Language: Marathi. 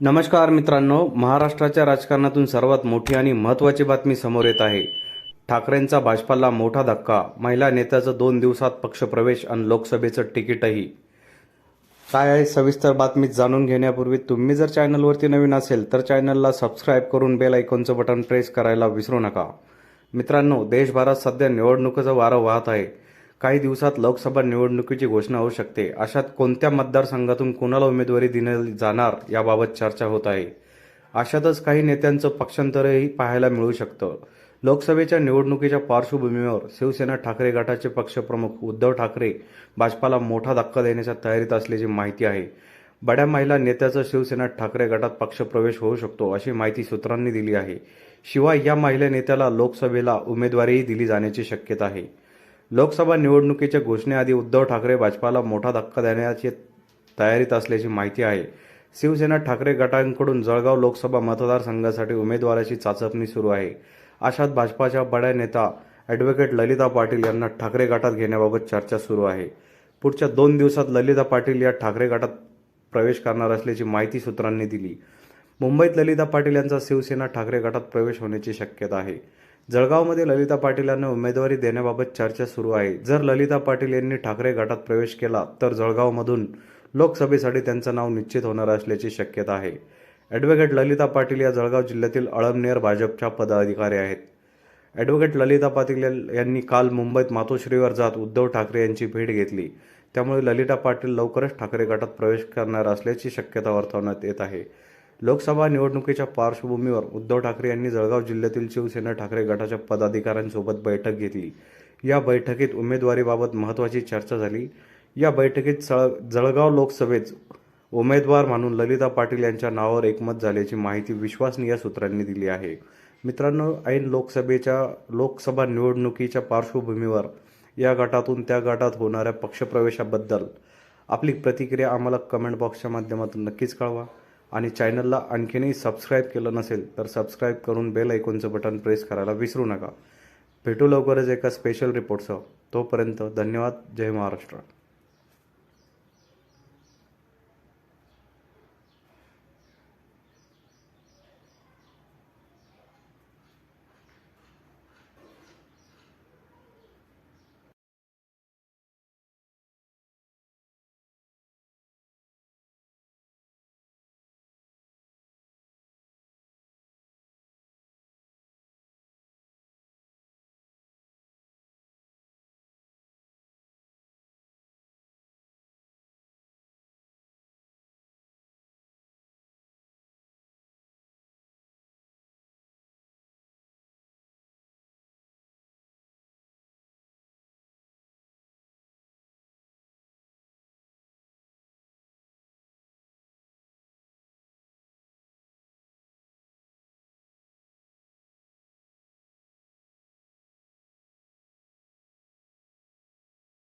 नमस्कार मित्रांनो महाराष्ट्राच्या राजकारणातून सर्वात मोठी आणि महत्त्वाची बातमी समोर येत आहे. ठाकरेंचा भाजपाला मोठा धक्का महिला नेत्याचं दोन दिवसात पक्षप्रवेश आणि लोकसभेचं तिकीटही. काय आहे सविस्तर बातमी जाणून घेण्यापूर्वी तुम्ही जर चॅनलवरती नवीन असेल तर चॅनलला सबस्क्राईब करून बेल आयकॉनचं बटन प्रेस करायला विसरू नका. मित्रांनो देशभरात सध्या निवडणुकीचं वारं वाहत आहे. काही दिवसात लोकसभा निवडणुकीची घोषणा होऊ शकते. अशात कोणत्या मतदारसंघातून कुणाला उमेदवारी दिली जाणार याबाबत चर्चा होत आहे. अशातच काही नेत्यांचं पक्षांतरही पाहायला मिळू शकतं. लोकसभेच्या निवडणुकीच्या पार्श्वभूमीवर शिवसेना ठाकरे गटाचे पक्षप्रमुख उद्धव ठाकरे भाजपाला मोठा धक्का देण्याच्या तयारीत असल्याची माहिती आहे. बड्या महिला नेत्याचा शिवसेना ठाकरे गटात पक्षप्रवेश होऊ शकतो अशी माहिती सूत्रांनी दिली आहे. शिवाय या महिला नेत्याला लोकसभेला उमेदवारीही दिली जाण्याची शक्यता आहे. लोकसभा निवडणुकीच्या घोषणेआधी उद्धव ठाकरे भाजपाला मोठा धक्का देण्याची तयारीत असल्याची माहिती आहे. शिवसेना ठाकरे गटांकडून जळगाव लोकसभा मतदारसंघासाठी उमेदवाराची चाचपणी सुरू आहे. अशात भाजपाच्या बड्या नेता ॲडव्होकेट ललिता पाटील यांना ठाकरे गटात घेण्याबाबत चर्चा सुरू आहे. पुढच्या दोन दिवसात ललिता पाटील या ठाकरे गटात प्रवेश करणार असल्याची माहिती सूत्रांनी दिली. मुंबईत ललिता पाटील यांचा शिवसेना ठाकरे गटात प्रवेश होण्याची शक्यता आहे. जळगावमध्ये ललिता पाटील यांना उमेदवारी देण्याबाबत चर्चा सुरू आहे. जर ललिता पाटील यांनी ठाकरे गटात प्रवेश केला तर जळगावमधून लोकसभेसाठी त्यांचं नाव निश्चित होणार असल्याची शक्यता आहे. ॲडव्होकेट ललिता पाटील या जळगाव जिल्ह्यातील अळमनेर भाजपच्या पदाधिकारी आहेत. ॲडव्होकेट ललिता पाटील यांनी काल मुंबईत मातोश्रीवर जात उद्धव ठाकरे यांची भेट घेतली. त्यामुळे ललिता पाटील लवकरच ठाकरे गटात प्रवेश करणार असल्याची शक्यता वर्तवण्यात येत आहे. लोकसभा निवडणुकीच्या पार्श्वभूमीवर उद्धव ठाकरे यांनी जळगाव जिल्ह्यातील शिवसेना ठाकरे गटाच्या पदाधिकाऱ्यांसोबत बैठक घेतली. या बैठकीत उमेदवारीबाबत महत्त्वाची चर्चा झाली. या बैठकीत सळ जळगाव लोकसभेत उमेदवार म्हणून ललिता पाटील यांच्या नावावर एकमत झाल्याची माहिती विश्वसनीय सूत्रांनी दिली आहे. मित्रांनो ऐन लोकसभेच्या लोकसभा निवडणुकीच्या पार्श्वभूमीवर या गटातून त्या गटात होणाऱ्या पक्षप्रवेशाबद्दल आपली प्रतिक्रिया आम्हाला कमेंट बॉक्सच्या माध्यमातून नक्कीच कळवा. आणि चॅनलला आणखीनही सबस्क्राईब केलं नसेल तर सबस्क्राईब करून बेल ऐकूनचं बटन प्रेस करायला विसरू नका. भेटू लवकरच एका स्पेशल रिपोर्टसह तोपर्यंत धन्यवाद. जय महाराष्ट्र.